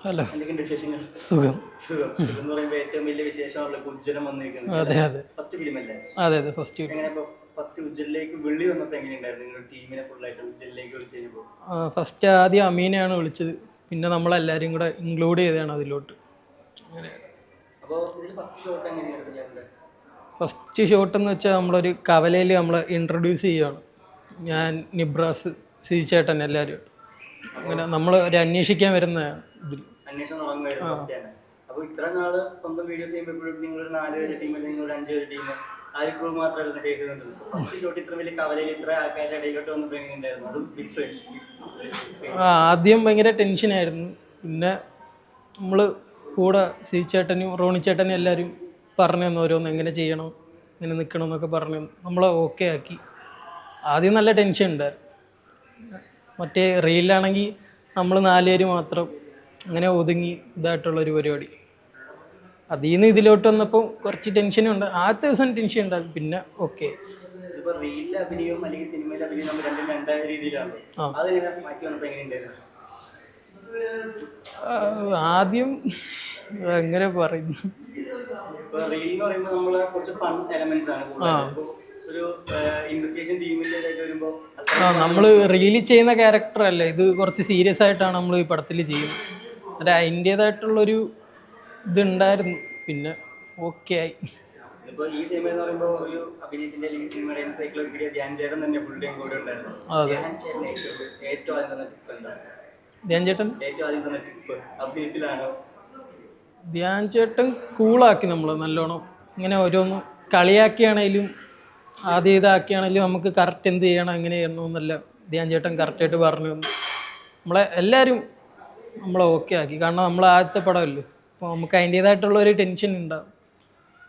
Hello സുഖം. അതെ അതെ. ഫസ്റ്റ് ഫിലിം അല്ലേ? അതെ അതെ ഫസ്റ്റ് വിളി വന്നപ്പോൾ എങ്ങനെയുണ്ടായിരുന്നു? ടീമിനെ ഫസ്റ്റ് ആദ്യം അമീനെയാണ് വിളിച്ചത്. പിന്നെ നമ്മളെല്ലാവരും കൂടെ ഇൻക്ലൂഡ് ചെയ്തതാണ് അതിലോട്ട്. ഫസ്റ്റ് ഷോട്ട് എന്ന് വെച്ചാൽ നമ്മളൊരു കവലയിൽ നമ്മളെ ഇൻട്രൊഡ്യൂസ് ചെയ്യുകയാണ് ഞാൻ നിബ്രാസ് സിചേട്ടൻ എല്ലാവരും അങ്ങനെ നമ്മൾ ഒരു അന്വേഷിക്കാൻ വരുന്ന ഇതിൽ അന്വേഷണം ഫസ്റ്റ് തന്നെ അപ്പോൾ ഇത്ര നാൾ സ്വന്തം വീഡിയോസ് ചെയ്യുമ്പോൾ നിങ്ങളൊരു നാല് പേര് ടീം അല്ലെങ്കിൽ നിങ്ങളൊരു അഞ്ച് പേര് ടീം ആ ഒരു ക്രൂ മാത്രമായിരുന്നു ഫേസ് ചെയ്തിട്ടുണ്ട് ഫസ്റ്റ് ഇത്ര വലിയ കവലയിൽ ഇത്ര ആൾക്കാരുടെ ഇടയിലോട്ട് വന്നപ്പോൾ എങ്ങനെയുണ്ടായിരുന്നു? അത് ബിഗ് ഫ്രണ്ട്സ് ആ, ആദ്യം ഭയങ്കര ടെൻഷനായിരുന്നു പിന്നെ നമ്മൾ കൂടെ സീചേട്ടനും റോണി ചേട്ടനും എല്ലാവരും പറഞ്ഞു തന്നു ഓരോന്ന് എങ്ങനെ ചെയ്യണം എങ്ങനെ നിൽക്കണം എന്നൊക്കെ പറഞ്ഞു. നമ്മൾ നമ്മളെ ഓക്കെ ആക്കി. ആദ്യം നല്ല ടെൻഷൻ ഉണ്ടായിരുന്നു. മറ്റേ റീലിലാണെങ്കിൽ നമ്മൾ നാലുപേര് മാത്രം അങ്ങനെ ഒതുങ്ങി ഇതായിട്ടുള്ളൊരു പരിപാടി. അതിൽ നിന്ന് ഇതിലോട്ട് വന്നപ്പോൾ കുറച്ച് ടെൻഷനുണ്ട് ആദ്യത്തെ ദിവസം ടെൻഷൻ ഉണ്ടാകും പിന്നെ ഓക്കെ ആദ്യം എങ്ങനെ പറയുന്നു? റീൽ ഒരു ഇൻവെസ്റ്റിഗേഷൻ ടീമിന്റെ ഇതായിട്ട് വരുമ്പോൾ നമ്മൾ റീലി ചെയ്യുന്ന ക്യാരക്ടർ അല്ല? ഇത് കുറച്ച് സീരിയസ് ആയിട്ടാണ് നമ്മൾ ഈ പടത്തിൽ ചെയ്യുന്നത്. അല്ല അതിന്റേതായിട്ടുള്ളൊരു ഇതുണ്ടായിരുന്നു. പിന്നെ ഓക്കെ ആയി. ഈ സിനിമ എന്ന് പറയുമ്പോൾ ഒരു അഭിനയത്തിന്റെ അല്ലെങ്കിൽ സിനിമയുടെ എൻസൈക്ലോപീഡിയ ധ്യാൻ ചേട്ടൻ തന്നെ ഫുൾ ടൈം കൂടെ ഉണ്ടായിരുന്നു. അതെ. ധ്യാൻ ചേട്ടൻ ഏറ്റവും ഏറ്റവും ആദ്യം തന്നെ ടിപ്പ് എന്താ? ധ്യാൻ ചേട്ടൻ? ഏറ്റവും ആദ്യം തന്നെ ടിപ്പ് അഭിനയത്തിലാണോ? ധ്യാൻ ചേട്ടൻ കൂളാക്കി നമ്മൾ നല്ലോണം. ഇങ്ങനെ ഓരോന്ന് കളിയാക്കിയാണേലും ആദ്യം ഇതാക്കിയാണെങ്കിലും നമുക്ക് കറക്റ്റ് എന്ത് ചെയ്യണം എങ്ങനെ ചെയ്യണം എന്നല്ല ധ്യാൻ ചേട്ടൻ കറക്റ്റായിട്ട് പറഞ്ഞു തന്നു. നമ്മളെ എല്ലാവരും നമ്മളെ ഓക്കെ ആക്കി. കാരണം നമ്മൾ ആദ്യത്തെ പടമല്ലേ? അപ്പോൾ നമുക്ക് അതിന്റേതായിട്ടുള്ള ഒരു ടെൻഷൻ ഉണ്ടാകും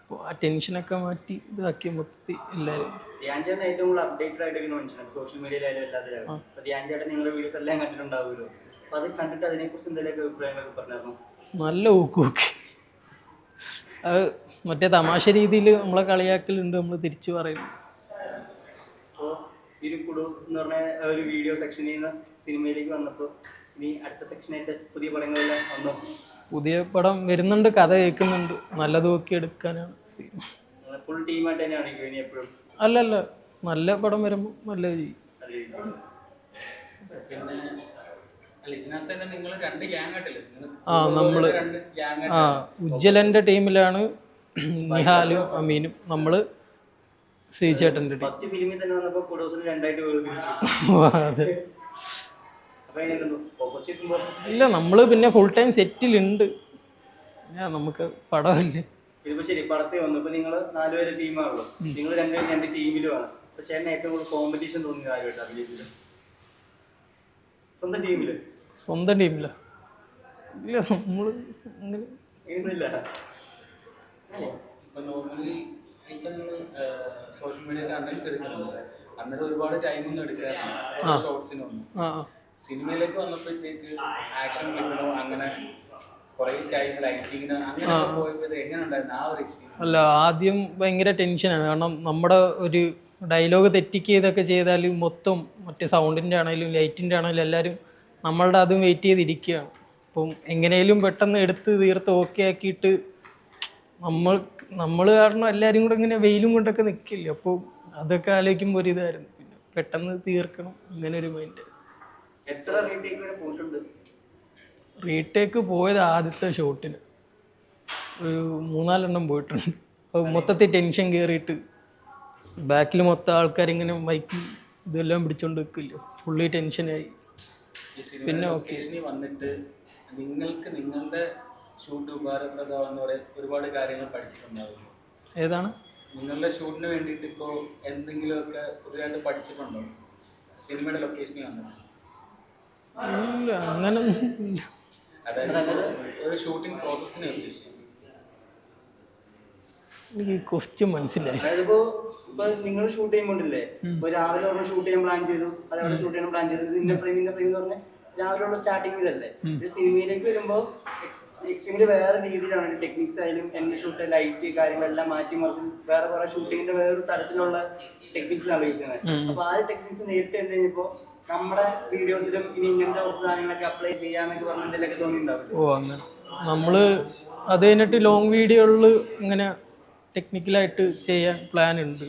അപ്പോൾ ആ ടെൻഷനൊക്കെ മാറ്റി ഇതാക്കി മൊത്തത്തിൽ എല്ലാവരും ധ്യാൻ ചേട്ടൻ ഏറ്റവും കൂടുതൽ അപ്ഡേറ്റഡ് ആയിട്ട് സോഷ്യൽ മീഡിയയിലായാലും എല്ലാത്തിലും. അപ്പോൾ ധ്യാൻ ചേട്ടൻ നിങ്ങളുടെ വീഡിയോസ് എല്ലാം കണ്ടിട്ടുണ്ടാവുമല്ലോ. അപ്പോൾ അത് കണ്ടിട്ട് അതിനെക്കുറിച്ച് എന്തെങ്കിലും അഭിപ്രായങ്ങളൊക്കെ പറഞ്ഞായിരുന്നു? നല്ല ഊക്ക് ഊക്ക്. അത് മറ്റേ തമാശ രീതിയിൽ നമ്മളെ കളിയാക്കലുണ്ട് നമ്മൾ തിരിച്ചു പറയും. എന്ന് പറഞ്ഞ ഒരു വീഡിയോ സെക്ഷനിൽ നിന്ന് സിനിമയിലേക്ക് വന്നപ്പോൾ ഇനി അടുത്ത സെക്ഷനായിട്ട് പുതിയ പടങ്ങളെല്ലാം വന്നോ? പുതിയ പടം വരുന്നുണ്ട് കഥ കേൾക്കുന്നുണ്ട്. നല്ലത് നോക്കി എടുക്കാനാണ്. ഫുൾ ടീമായിട്ട് തന്നെയാണ് ഇനി എപ്പോഴും? അല്ല അല്ല നല്ല പടം വരുമ്പോൾ നല്ല ചെയ്യും ആ നമ്മൾ ആ ഉജ്ജ്വലന്റെ ടീമിലാണ് നിഹാലും അമീനും നമ്മൾ ശ്രീചേട്ടന്റെ ഫസ്റ്റ് ഫിലിമിൽ തന്നെ വന്നപ്പോൾ രണ്ടായിട്ട് അതെ. ഇല്ല നമ്മൾ പിന്നെ ഫുൾ ടൈം സെറ്റിലുണ്ട് നമുക്ക് പടമില്ല. ഇതിപ്പോ ശരി പടത്തിൽ വന്നു. ഇപ്പൊ നിങ്ങൾ നാലുപേരെ ടീമാണല്ലോ. നിങ്ങൾ രണ്ടുപേരും രണ്ട് ടീമിലുമാണ് അപ്പൊ ചേട്ടൻ ഏറ്റവും കൂടുതൽ കോമ്പറ്റീഷൻ തോന്നിയത് ആരുമായിട്ട് സ്വന്തം ടീമിൽ? സ്വന്തം ടീമില്ല ഇല്ല നമ്മൾ അങ്ങനെ ഇപ്പൊ നോർമലി ഇപ്പൊ നിങ്ങൾ സോഷ്യൽ മീഡിയയിൽ അനലിസ് എടുക്കുന്നുണ്ട്. അന്നേരം ഒരുപാട് ടൈമൊന്നും എടുക്കാറില്ല. ഷോർട്സിനൊന്നും. സിനിമയിലേക്ക് വന്നപ്പോഴത്തേക്ക് ആക്ഷൻ കിട്ടണോ? അങ്ങനെ അല്ല ആദ്യം ഭയങ്കര ടെൻഷനാണ് കാരണം നമ്മുടെ ഒരു ഡയലോഗ് തെറ്റിക്ക് ഇതൊക്കെ ചെയ്താൽ മൊത്തം മറ്റേ സൗണ്ടിന്റെ ആണെങ്കിലും ലൈറ്റിന്റെ ആണെങ്കിലും എല്ലാവരും നമ്മളുടെ അതും വെയിറ്റ് ചെയ്തിരിക്കുകയാണ്. അപ്പം എങ്ങനെയും പെട്ടെന്ന് എടുത്ത് തീർത്ത് ഓക്കെ ആക്കിയിട്ട് നമ്മൾ നമ്മൾ കാരണം എല്ലാവരും കൂടെ ഇങ്ങനെ വെയിലും കൊണ്ടൊക്കെ നിൽക്കില്ലേ അപ്പോൾ അതൊക്കെ ആലോചിക്കുമ്പോൾ ഒരു ഇതായിരുന്നു. പിന്നെ പെട്ടെന്ന് തീർക്കണം. അങ്ങനെ ഒരു മൈൻഡ് റീടേക്ക് പോയത് ആദ്യത്തെ ഷോട്ടിന് ഒരു മൂന്നാലെണ്ണം പോയിട്ടുണ്ട്. അപ്പോൾ മൊത്തത്തിൽ ടെൻഷൻ കയറിയിട്ട് ബാക്കിൽ മൊത്തം ആൾക്കാരിങ്ങനെ മൈക്ക് ഇതെല്ലാം പിടിച്ചോണ്ട് നിൽക്കില്ല ഫുള്ളി ടെൻഷനായി പിന്നെ ഓക്കേ വന്നിട്ട് നിങ്ങൾക്ക് നിങ്ങളുടെ ഷൂട്ട് ഉപകാരപ്രദമാകുന്ന ഒരുപാട് കാര്യങ്ങൾ പഠിച്ചിട്ടുണ്ടാവില്ല ഏതാണ്? നിങ്ങളുടെ ഷൂട്ടിന് വേണ്ടിയിട്ട് ഇപ്പോൾ എന്തെങ്കിലുമൊക്കെ പുതിയതായിട്ട് പഠിച്ചിട്ടുണ്ടോ? സിനിമയുടെ ലൊക്കേഷനിൽ ഇല്ല അങ്ങനൊന്നും ഇല്ല അതായത് ഒരു ഷൂട്ടിംഗ് പ്രോസസ്സിനെ ഉദ്ദേശിച്ചു. എനിക്ക് ക്വസ്റ്റ്യൻ മനസ്സിലായി. അതായത് ഇപ്പോ ഇപ്പൊ നിങ്ങൾ ഷൂട്ട് ചെയ്യുമ്പോണ്ടല്ലേ? ഇപ്പൊ രാവിലെ പറഞ്ഞ ഷൂട്ട് ചെയ്യാൻ പ്ലാൻ ചെയ്തു അതേപോലെ ഷൂട്ട് ചെയ്യാൻ പ്ലാൻ ചെയ്തു. ഇന്ന ഫ്രെയിം ഇന്ന ഫ്രെയിം എന്ന് പറഞ്ഞ രാവിലെ നമ്മൾ സ്റ്റാർട്ടിങ് ഇതല്ലേ ഒരു സിനിമയിലേക്ക് വരുമ്പോൾ എക്സ്ട്രീമിൽ വേറെ രീതിയിലാണ്. ടെക്നിക്സ് ആയാലും എന്റെ ഷൂട്ട് ലൈറ്റ് കാര്യങ്ങളെല്ലാം മാറ്റി മറിച്ച് വേറെ കുറെ ഷൂട്ടിങ്ങിന്റെ വേറൊരു തരത്തിലുള്ള ടെക്നിക്സ് ആണ് യൂസ് ചെയ്യുന്നത് അപ്പൊ ആ ടെക്നിക്സ് നേരിട്ട് കണ്ടു കഴിഞ്ഞപ്പോ നമ്മുടെ വീഡിയോസിലും ഇനി ഇങ്ങനത്തെ കുറച്ച് സാധനങ്ങളൊക്കെ അപ്ലൈ ചെയ്യാന്നൊക്കെ പറഞ്ഞ എന്തെങ്കിലുമൊക്കെ തോന്നിയിട്ടുണ്ടാവും. ഓ അങ്ങനെ. നമ്മൾ അത് കഴിഞ്ഞിട്ട് ലോങ് വീഡിയോകളിൽ ഇങ്ങനെ ടെക്നിക്കലായിട്ട് ചെയ്യാൻ പ്ലാൻ ഉണ്ട്.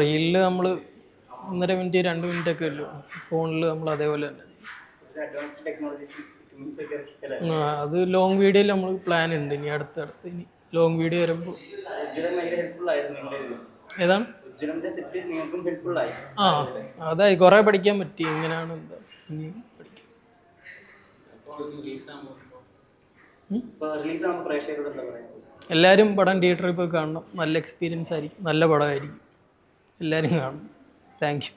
റീലിൽ നമ്മൾ ഒന്നര മിനിറ്റ് രണ്ട് മിനിറ്റ് ഒക്കെ ഉള്ളൂ. ഫോണിൽ നമ്മൾ അതേപോലെ തന്നെ. അത് ലോങ് വീഡിയോയിൽ നമ്മൾ പ്ലാൻ ഉണ്ട് ഇനി അടുത്തടുത്ത് ഇനി ലോങ് വീഡിയോ വരുമ്പോൾ ഏതാണ് നിങ്ങൾക്കും ഹെൽപ്ഫുൾ ആയി. ആ അതായി കുറെ പഠിക്കാൻ പറ്റി എങ്ങനെയാണ് എന്താ ഇനി പഠിക്കാം. എല്ലാവരും പടം തിയേറ്ററിൽ പോയി കാണണം നല്ല എക്സ്പീരിയൻസ് ആയിരിക്കും നല്ല പടമായിരിക്കും. എല്ലാവരും കാണണം. Thank you